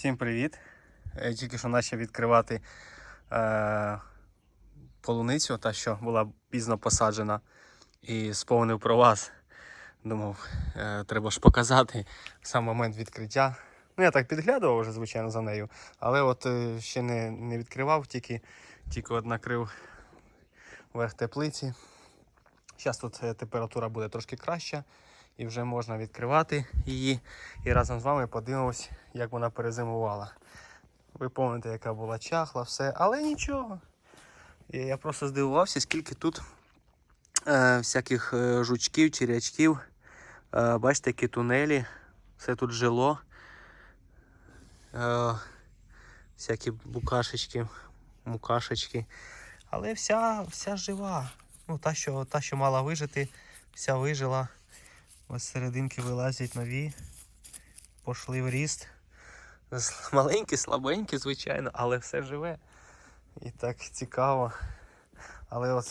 Всім привіт! Е, Тільки що почав відкривати е, полуницю, та що була пізно посаджена, і сповнив про вас. Думав, е, треба ж показати сам момент відкриття. Ну, я так підглядував вже, звичайно, за нею, але от е, ще не, не відкривав, тільки, тільки от накрив верх теплиці. Зараз тут е, температура буде трошки краща і вже можна відкривати її. І разом з вами подивимось, як вона перезимувала. Ви пам'ятаєте, яка була чахла, все, але нічого. Я просто здивувався, скільки тут е, всяких е, жучків, черячків. Е, бачите, які тунелі, все тут жило. Е, всякі букашечки, мукашечки. Але вся, вся жива. Ну, та, що, та, що мала вижити, вся вижила. Ось серединки вилазять нові, пошли в ріст. Маленькі, слабенькі, звичайно, але все живе. І так цікаво. Але от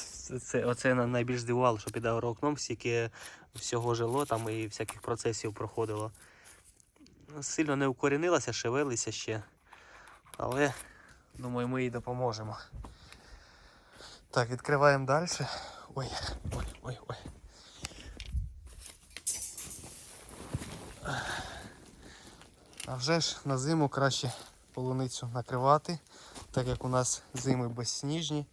це, оце найбільш здивувало, що під агроокном стільки всього жило там і всяких процесів проходило. Сильно не укорінилася, шевелися ще. Але думаю, ми їй допоможемо. Так, відкриваємо далі. Ой, ой, ой, ой. А вже ж на зиму краще полуницю накривати, так як у нас зими безсніжні,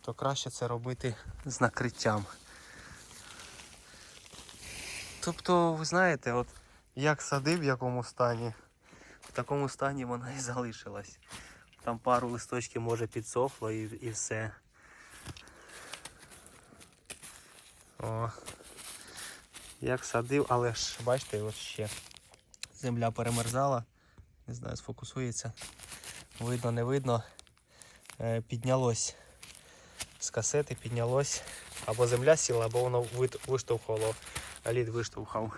то краще це робити з накриттям. Тобто, ви знаєте, от як садив в якому стані, в такому стані вона і залишилась. Там пару листочків може підсохло і, і все. О. Як садив, але ж бачите, от ще земля перемерзала. Не знаю, сфокусується. Видно, не видно. Е, Піднялось з касети, піднялось. Або земля сіла, або воно а лід виштовхав.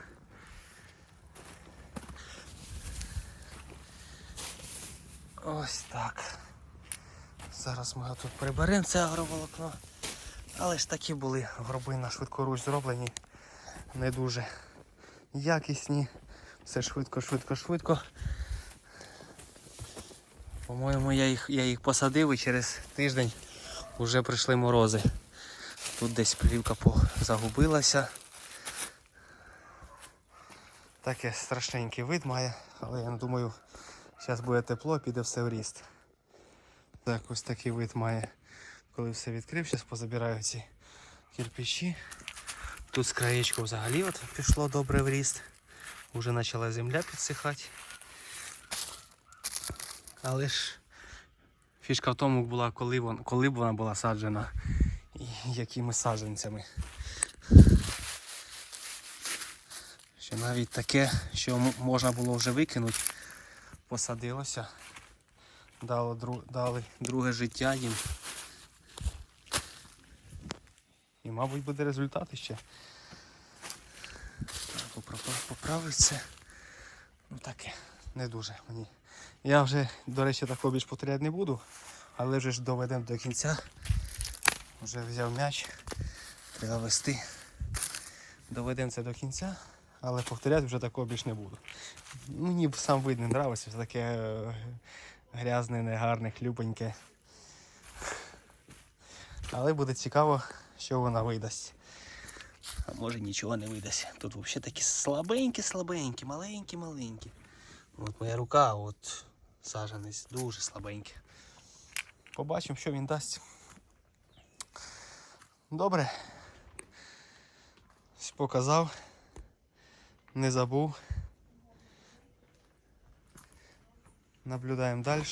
Ось так. Зараз ми його тут приберемо, це агроволокно. Але ж такі були гроби на швидкоруч зроблені. Не дуже якісні. Все швидко, швидко, швидко. По-моєму, я їх, я їх посадив і через тиждень вже прийшли морози. Тут десь плівка загубилася. Таке страшненький вид має, але я думаю, зараз буде тепло, піде все в ріст. Так, ось такий вид має, коли все відкрив, зараз позабираю ці кирпичі. Тут з краєчку взагалі от пішло добре в ріст. Уже почала земля підсихати. Але ж фішка в тому була, коли, вон, коли б вона була саджена і якими саджанцями. Що навіть таке, що можна було вже викинути, посадилося, дало, дру, дали друге життя їм. І, мабуть, буде результат ще. Поправити це. Ну таке, не дуже мені. Я вже, до речі, такого більш повторяти не буду, але вже ж доведемо до кінця. Вже взяв м'яч, треба вести. Доведемо це до кінця, але повторяти вже такого більш не буду. Мені сам вид не подобається, все таке е, грязне, негарне, хлюпеньке. Але буде цікаво, що вона видасть. А може нічого не видасть. Тут взагалі такі слабенькі, слабенькі, маленькі, маленькі. От моя рука, от сажанець, дуже слабенький. Побачимо, що він дасть. Добре. Показав. Не забув. Наблюдаємо далі.